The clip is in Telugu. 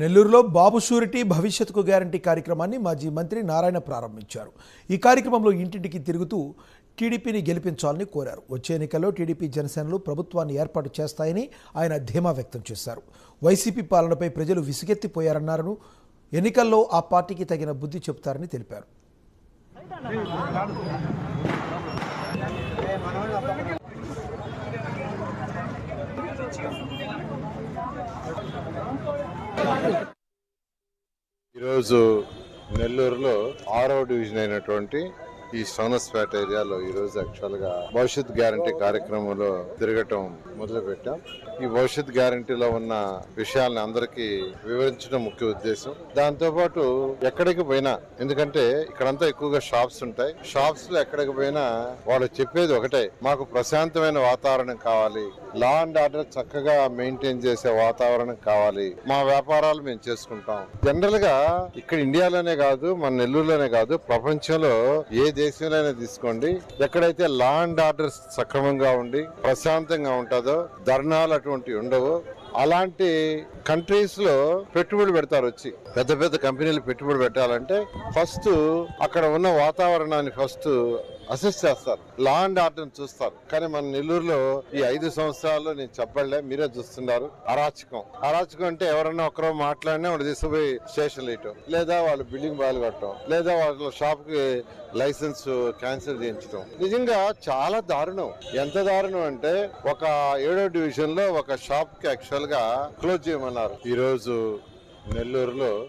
నెల్లూరులో బాబు షూరిటీ భవిష్యత్తుకు గ్యారంటీ కార్యక్రమాన్ని మాజీ మంత్రి నారాయణ ప్రారంభించారు. ఈ కార్యక్రమంలో ఇంటింటికి తిరుగుతూ టీడీపీని గెలిపించాలని కోరారు. వచ్చే ఎన్నికల్లో టీడీపీ జనసేనలు ప్రభుత్వాన్ని ఏర్పాటు చేస్తాయని ఆయన ధీమా వ్యక్తం చేశారు. వైసీపీ పాలనపై ప్రజలు విసుగెత్తిపోయారన్నారు ఎన్నికల్లో ఆ పార్టీకి తగిన బుద్ధి చెబుతారని తెలిపారు. ఈరోజు నెల్లూరులో ఆరో డివిజన్ అయినటువంటి ఈ సోనస్పేట ఏరియాలో ఈ రోజు యాక్చువల్గా భవిష్యత్ గ్యారంటీ కార్యక్రమంలో తిరగటం మొదలు పెట్టాం ఈ భవిష్యత్ గ్యారంటీలో ఉన్న విషయాలను అందరికీ వివరించడం ముఖ్య ఉద్దేశం. దాంతో పాటు ఎక్కడికి పోయినా ఎందుకంటే ఇక్కడంతా ఎక్కువగా షాప్స్ ఉంటాయి. షాప్స్లో ఎక్కడికి పోయినా వాళ్ళు చెప్పేది ఒకటే మాకు ప్రశాంతమైన వాతావరణం కావాలి. లా అండ్ ఆర్డర్ చక్కగా మెయింటైన్ చేసే వాతావరణం కావాలి. మా వ్యాపారాలు మేము చేసుకుంటాం. జనరల్గా ఇక్కడ ఇండియాలోనే కాదు మన నెల్లూరులోనే కాదు ప్రపంచంలో ఏ దేశంలోనే తీసుకోండి. ఎక్కడైతే లా అండ్ ఆర్డర్ సక్రమంగా ఉండి ప్రశాంతంగా ఉంటుందో ధర్నాలు అటువంటివి ఉండవు. అలాంటి కంట్రీస్లో పెట్టుబడి పెడతారు వచ్చి. పెద్ద పెద్ద కంపెనీలు పెట్టుబడి పెట్టాలంటే ఫస్ట్ అక్కడ ఉన్న వాతావరణాన్ని ఫస్ట్ అసెస్ చేస్తారు. లా అండ్ ఆర్డర్ చూస్తారు. కానీ మన నెల్లూరులో ఈ ఐదు సంవత్సరాలు నేను చెప్పలే మీరే చూస్తున్నారు. అరాచకం. అరాచకం అంటే ఎవరన్నా ఒకరు మాట్లాడినా వాళ్ళు తీసుకుపోయి స్టేషన్ వేయటం. లేదా వాళ్ళు బిల్డింగ్ బాయలు కట్టడం. లేదా వాళ్ళ షాప్కి లైసెన్స్ క్యాన్సిల్ చేయించడం. నిజంగా చాలా దారుణం. ఎంత దారుణం అంటే ఒక ఏడో డివిజన్లో ఒక షాప్కి యాక్చువల్గా క్లోజ్ చేయమన్నారు. ఈ రోజు నెల్లూరులో